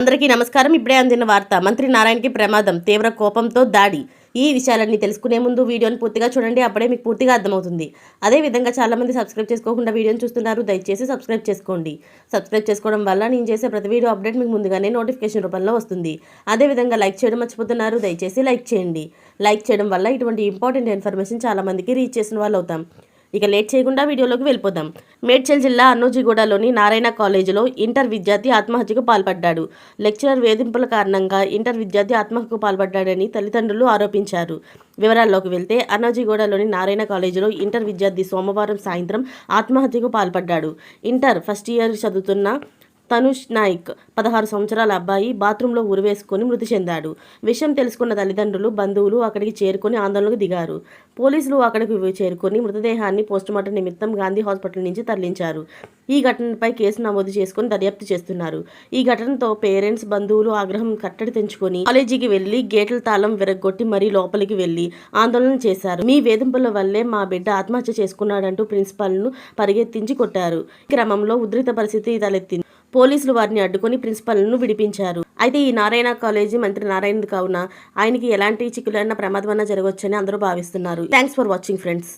అందరికీ నమస్కారం. ఇప్పుడే అందిన వార్త మంత్రి నారాయణకి ప్రమాదం తీవ్ర కోపంతో దాడి. ఈ విషయాలన్నీ తెలుసుకునే ముందు వీడియోని పూర్తిగా చూడండి అప్పుడే మీకు పూర్తిగా అర్థమవుతుంది. అదే విధంగా సబ్స్క్రైబ్ చేసుకోకుండా వీడియోని చూస్తున్నారు దయచేసి సబ్స్క్రైబ్ చేసుకోండి. సబ్స్క్రైబ్ చేసుకోవడం వల్ల నేను చేసే ప్రతి వీడియో అప్డేట్ మీకు ముందుగానే నోటిఫికేషన్ రూపంలో వస్తుంది. అదే విధంగా లైక్ చేయడం మర్చిపోతున్నారు దయచేసి లైక్ చేయండి. లైక్ చేయడం వల్ల ఇటువంటి ఇంపార్టెంట్ ఇన్ఫర్మేషన్ చాలామందికి రీచ్ చేసిన వాళ్ళు అవుతాం ఇక లేట్ చేయకుండా వీడియోలోకి వెళ్ళిపోదాం. మేడ్చల్ జిల్లా అన్నోజిగూడలోని నారాయణ కాలేజీలో ఇంటర్ విద్యార్థి ఆత్మహత్యకు పాల్పడ్డాడు. లెక్చరర్ వేధింపుల కారణంగా ఇంటర్ విద్యార్థి ఆత్మహత్యకు పాల్పడ్డాడని తల్లిదండ్రులు ఆరోపించారు. వివరాల్లోకి వెళ్తే అన్నోజిగూడలోని నారాయణ కాలేజీలో ఇంటర్ విద్యార్థి సోమవారం సాయంత్రం ఆత్మహత్యకు పాల్పడ్డాడు. ఇంటర్ ఫస్ట్ ఇయర్ చదువుతున్న తనుష్ నాయక్. పదహారు సంవత్సరాల అబ్బాయి బాత్రూంలో ఉరివేసుకొని మృతి చెందాడు. విషయం తెలుసుకున్న తల్లిదండ్రులు బంధువులు అక్కడికి చేరుకొని ఆందోళనకు దిగారు. పోలీసులు అక్కడికి చేరుకొని మృతదేహాన్ని పోస్టుమార్టం నిమిత్తం గాంధీ హాస్పిటల్ నుంచి తరలించారు. ఈ ఘటనపై కేసు నమోదు చేసుకుని దర్యాప్తు చేస్తున్నారు. ఈ ఘటనతో పేరెంట్స్ బంధువులు ఆగ్రహం కట్టడి తెంచుకొని కాలేజీకి వెళ్ళి గేట్ల తాళం విరగొట్టి మరీ లోపలికి వెళ్ళి ఆందోళన చేశారు. మీ వేధింపుల వల్లే మా బిడ్డ ఆత్మహత్య చేసుకున్నాడంటూ ప్రిన్సిపాల్ను పరిగెత్తించి కొట్టారు. క్రమంలో ఉద్రిక్త పరిస్థితి తలెత్తింది. పోలీసులు వారిని అడ్డుకొని ప్రిన్సిపల్ను విడిపించారు. అయితే ఈ నారాయణ కాలేజీ మంత్రి నారాయణ కావున ఆయనకి ఎలాంటి చిక్కులైన ప్రమాదమైనా జరగవచ్చని అందరూ భావిస్తున్నారు. Thanks for watching friends.